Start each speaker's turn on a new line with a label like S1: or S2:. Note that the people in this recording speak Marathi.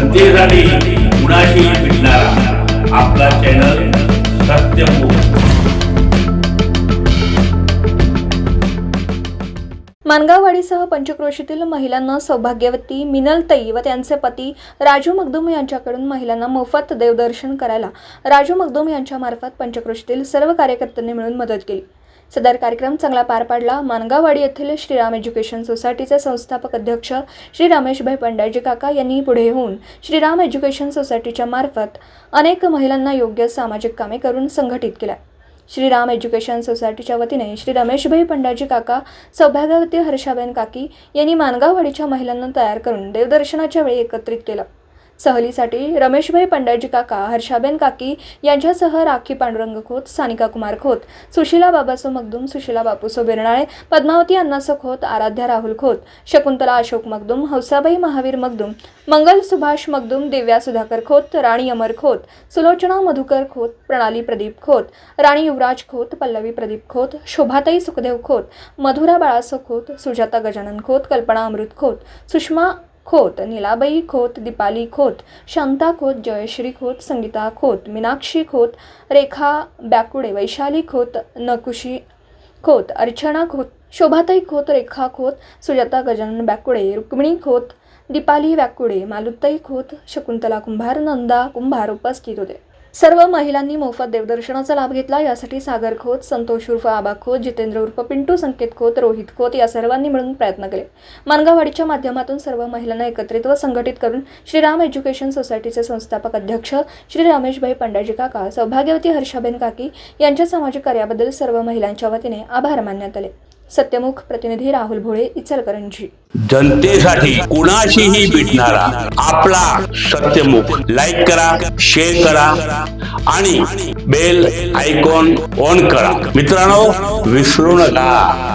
S1: जनतेसाठी कुणाशी भेटणारा. आपला चॅनल सत्यमुख
S2: मानगाववाडीसह पंचक्रोशीतील महिलांना सौभाग्यवती मिनल तई व त्यांचे पती राजू मगदूम यांच्याकडून महिलांना मोफत देवदर्शन करायला. राजू मगदूम यांच्यामार्फत पंचक्रोशीतील सर्व कार्यकर्त्यांनी मिळून मदत केली. सदर कार्यक्रम चांगला पार पाडला. मानगाववाडी येथील श्रीराम एज्युकेशन सोसायटीचे संस्थापक अध्यक्ष श्री रमेशभाई पंडाजी काका यांनी पुढे होऊन श्रीराम एज्युकेशन सोसायटीच्या मार्फत अनेक महिलांना योग्य सामाजिक कामे करून संघटित केल्या. श्रीराम एज्युकेशन सोसायटीच्या वतीने श्री रमेशभाई पंडाजी काका सौभाग्यवती हर्षाबेन काकी यांनी मानगाववाडीच्या महिलांना तयार करून देवदर्शनाच्या वेळी एकत्रित केलं. सहलीसाठी रमेशभाई पंडाजी काका हर्षाबेन काकी यांच्यासह राखी पांडुरंग खोत सानिका कुमार खोत सुशिला बाबासो मगदूम सुशिला बापूसो बिरणाळे पद्मावती अण्णासो खोत आराध्या राहुल खोत शकुंतला अशोक मगदूम हौसाबाई महावीर मगदूम मंगल सुभाष मगदूम दिव्या सुधाकर खोत राणी अमर खोत सुलोचना मधुकर खोत प्रणाली प्रदीप खोत राणी युवराज खोत पल्लवी प्रदीप खोत शोभाताई सुखदेव खोत मधुरा बाळासो खोत सुजाता गजानन खोत कल्पना अमृत खोत सुषमा खोत नीलाबाई खोत दीपाली खोत शांता खोत जयश्री खोत संगीता खोत मीनाक्षी खोत रेखा बॅकुडे वैशाली खोत नकुशी खोत अर्चना खोत शोभाताई खोत रेखा खोत सुजाता गजानन बॅकुडे रुक्मिणी खोत दीपाली व्याकुडे मालुताई खोत शकुंतला कुंभार नंदा कुंभार उपस्थित होते. सर्व महिलांनी मोफत देवदर्शनाचा लाभ घेतला. यासाठी सागर खोत संतोष उर्फ आबा खोत जितेंद्र उर्फ पिंटू संकेत खोत रोहित खोत या सर्वांनी मिळून प्रयत्न केले. मानगावाडीच्या माध्यमातून सर्व महिलांना एकत्रित व संघटित करून श्रीराम एज्युकेशन सोसायटीचे संस्थापक अध्यक्ष श्री रमेशभाई पंडाजी काका सौभाग्यवती हर्षाबेन काकी यांच्या सामाजिक कार्याबद्दल सर्व महिलांच्या वतीने आभार मानण्यात आले. सत्यमुख प्रतिनिधी राहुल भोळे इचलकरंजी.
S1: जनतेसाठी कुणाशीही भेटणारा आपला सत्यमुख लाईक करा शेअर करा आणि बेल आयकॉन ऑन करा. मित्रांनो विसरू नका.